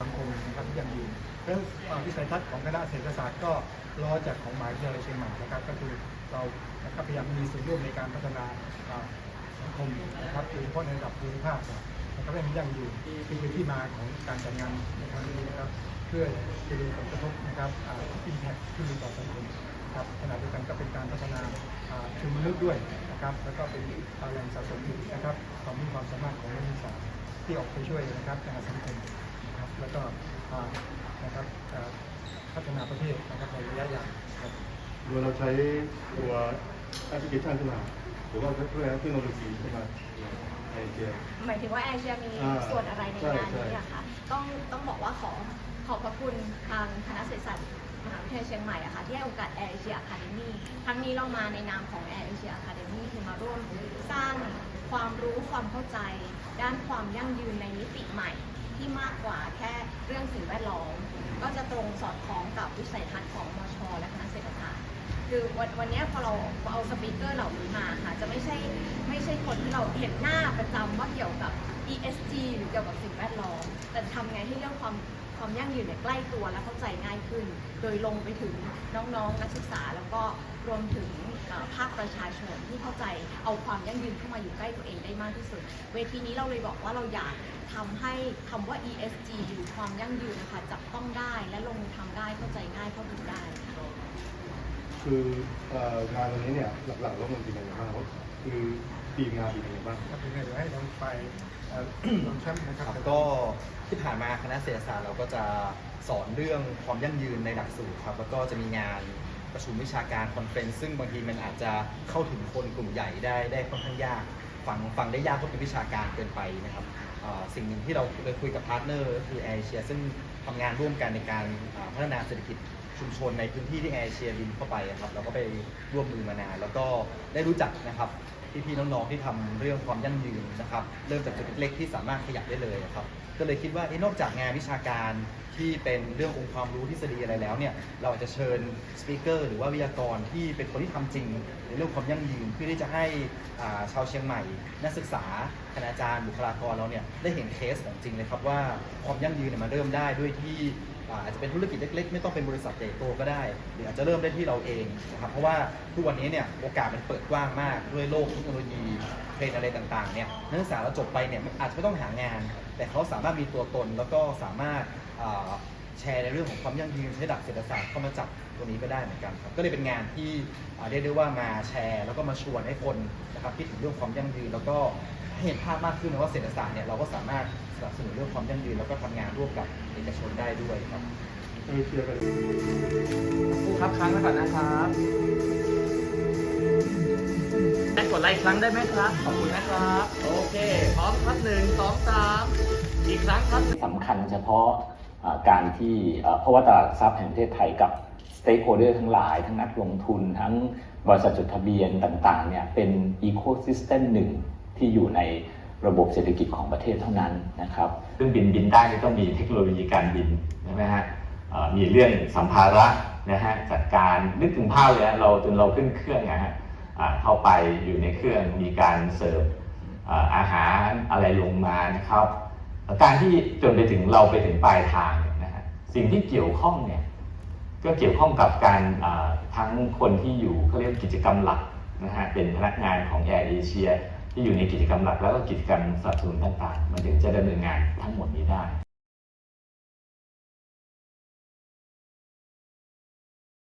สังคมนะครับที่ยังยืนเรื่องอ่ามวิสัยทัศน์ของคณะเศรษฐศาสตร์ก็รอจากของหมาวิทยาลัยเชียงใหม่นะครับก็คือเราพยายามมีส่วนร่วมในการพัฒนาอ่า สังคมนะครับโดยเฉพาะในระดับภูมิภาคนะครับให้มันยั่งยืนคือเป็นที่มาของการจัดงานในครั้งนี้นะครับ เพื่อจะดูผลกระทบนะครับอิมแพคที่มีต่อสังคมครับขณะเดียวกันก็เป็นการพัฒนาอ่าเชิงลึกด้วยนะครับแล้วก็เป็นอ่าแหล่งสะสมนะครับความมีความสามารถของนักศึกษาที่ออกไปช่วยนะครับในสังคมนะครับแล้วก็นะครับพัฒนาประเทศนะครับในระยะยาวครับโดยเราใช้ตัวแอปพลิเคชันขึ้นมา รือว่าเพื่อเทคโนโลยีขึ้นมาในเดีย หมายถึงว่าแอร์เชียมีอ่าส่วนอะไรในงานใช่นี้อะคะต้องต้องบอกว่าขอขอบพระคุณทางคณะเศรษฐศาสตร์มหาวิทยาลัยเชียงใหม่อะค่ะที่ให้โอกาสแอร์เอเชียอะคาเดมี่ครั้งนี้เรามาในนามของแอร์เอเชียอะคาเดมี่คือมาร่วมสร้างความรู้ความเข้าใจ ด้านความยั่งยืนในมิติใหม่ ที่มากกว่าแค่เรื่องสิ่งแวดล้อม ก็จะตรงสอดคล้องกับวิสัยทัศน์ของมช และคณะเศรษฐศาสตร์ คือวันวันเนี้ยพอเราเอาสปีกเกอร์เหล่านี้มาค่ะ จะไม่ใช่ไม่ใช่ คนที่เราเห็นหน้าประจำว่าเกี่ยวกับ ESG หรือเกี่ยวกับสิ่งแวดล้อม แต่ทำไงให้เรื่องความความยั่งยืนเนี่ยใกล้ตัวและเข้าใจง่ายขึ้น โดยลงไปถึงน้องๆ นักศึกษาแล้วก็รวมถึงเอ่อภาคประชาชนที่เข้าใจเอาความยั่งยืนเข้ามาอยู่ใกล้ตัวเองได้มากที่สุด เวทีนี้เราเลยบอกว่าเราอยากทำให้คำว่า ESG หรือความยั่งยืนนะคะจับต้องได้และลงมือทำได้เข้าใจง่ายเข้าถึงได้ คือเอ่องานวันนี้เนี่ยหลักๆแล้วมันเป็นยังไงบ้างครับคือ ทีมงานเป็นยังไงบ้าง ครับยังไงเดี๋ยวให้ทางฝ่ายเอ่อ น้องแชมป์นะครับครับก็ที่ผ่านมาคณะเศรษฐศาสตร์เราก็จะสอนเรื่องความยั่งยืนในหลักสูตรครับแล้วก็จะมีงานประชุมวิชาการคอนเฟรนซ์ซึ่งบางทีมันอาจจะเข้าถึงคนกลุ่มใหญ่ได้ได้ค่อนข้างยากฟังฟังได้ยากเพราะเป็นวิชาการเกินไปนะครับอ่าสิ่งหนึ่งที่เราเลยคุยกับพาร์ทเนอร์ก็คือแอร์เชียซึ่งทำงานร่วมกันในการอ่าพัฒนาเศรษฐกิจชุมชนในพื้นที่ที่แอร์เชียบินเข้าไปอะครับเราก็ไปร่วมมือมานานแล้วก็ได้รู้จักนะครับ พี่ๆน้องๆที่ทำเรื่องความยั่งยืนนะครับเริ่มจากจุดเล็กๆที่สามารถขยับได้เลยนะครับก็เลยคิดว่าเอ๊ะนอกจากงานวิชาการที่เป็นเรื่ององค์ความรู้ทฤษฎีอะไรแล้วเนี่ยเราอาจจะเชิญสปีกเกอร์หรือว่าวิทยากรที่เป็นคนที่ทำจริง ในเรื่องความยั่งยืนเพื่อที่จะให้ชาวเชียงใหม่ นักศึกษาคณาจารย์บุคลากรเราเนี่ยได้เห็นเคสของจริงเลยครับว่าความยั่งยืนเนี่ยมันเริ่มได้ด้วยที่ อาจจะเป็นธุรกิจเล็กๆ ไม่ต้องเป็นบริษัทใหญ่โตก็ได้ หรืออาจจะเริ่มได้ที่เราเองนะครับเพราะว่าทุกวันนี้เนี่ยโอกาสมันเปิดกว้างมากด้วยโลกเทคโนโลยีเทรนด์อะไรต่างๆเนี่ยนักศึกษาเราจบไปเนี่ยอาจจะไม่ต้องหางาน แต่เขาสามารถมีตัวตนแล้วก็สามารถ แชร์ในเรื่องของความยั่งยืนใช้ดักเศรษฐศาสตร์เข้ามาจับตรงนี้ก็ได้เหมือนกันครับก็เลยเป็นงานที่เรียกได้ว่ามาแชร์ แล้วก็มาชวนให้คนนะครับคิดถึงเรื่องความยั่งยืน แล้วก็เห็นภาพมากขึ้นนะว่าเศรษฐศาสตร์เนี่ยเราก็สามารถสนับสนุนเรื่องความยั่งยืน แล้วก็ทำงานร่วมกับเอกชนได้ด้วยครับเอเชียกันครูครับค้งไว้ก่อนนะครับได้กดไลค์ครั้งได้ไหมครับ ขอบคุณนะครับ โอเค พร้อมครับหนึ่งสองสามอีกครั้งครับสำคัญเฉพาะ การที่เพราะว่าตลาดทรัพย์แห่งประเทศไทยกับสเต็กโฮเดอร์ทั้งหลาย ทั้งนักลงทุนทั้งบริษัทจดทะเบียนต่างๆเนี่ยเป็นอีโคซิสเต็มหนึ่งที่อยู่ในระบบเศรษฐกิจของประเทศเท่านั้นนะครับเครื่องบินบินได้นี่ต้องมีเทคโนโลยีการบินใช่ไหมฮะมีเรื่องสัมภาระนะฮะจัดการนึกถึงภาพเลยนะเราจนเราขึ้นเครื่องนะฮะเข้าไปอยู่ในเครื่องมีการเสิร์ฟอาหารอะไรลงมานะครับ การที่จนไปถึงเราไปถึงปลายทางเนี่ยนะฮะสิ่งที่เกี่ยวข้องเนี่ยก็เกี่ยวข้องกับการทั้งคนที่อยู่เขาเรียกกิจกรรมหลักนะฮะเป็นพนักงานของแอร์เอเชียที่อยู่ในกิจกรรมหลักแล้วก็กิจกรรมสนับสนุนต่างๆ มันถึงจะดำเนินงานทั้งหมดนี้ได้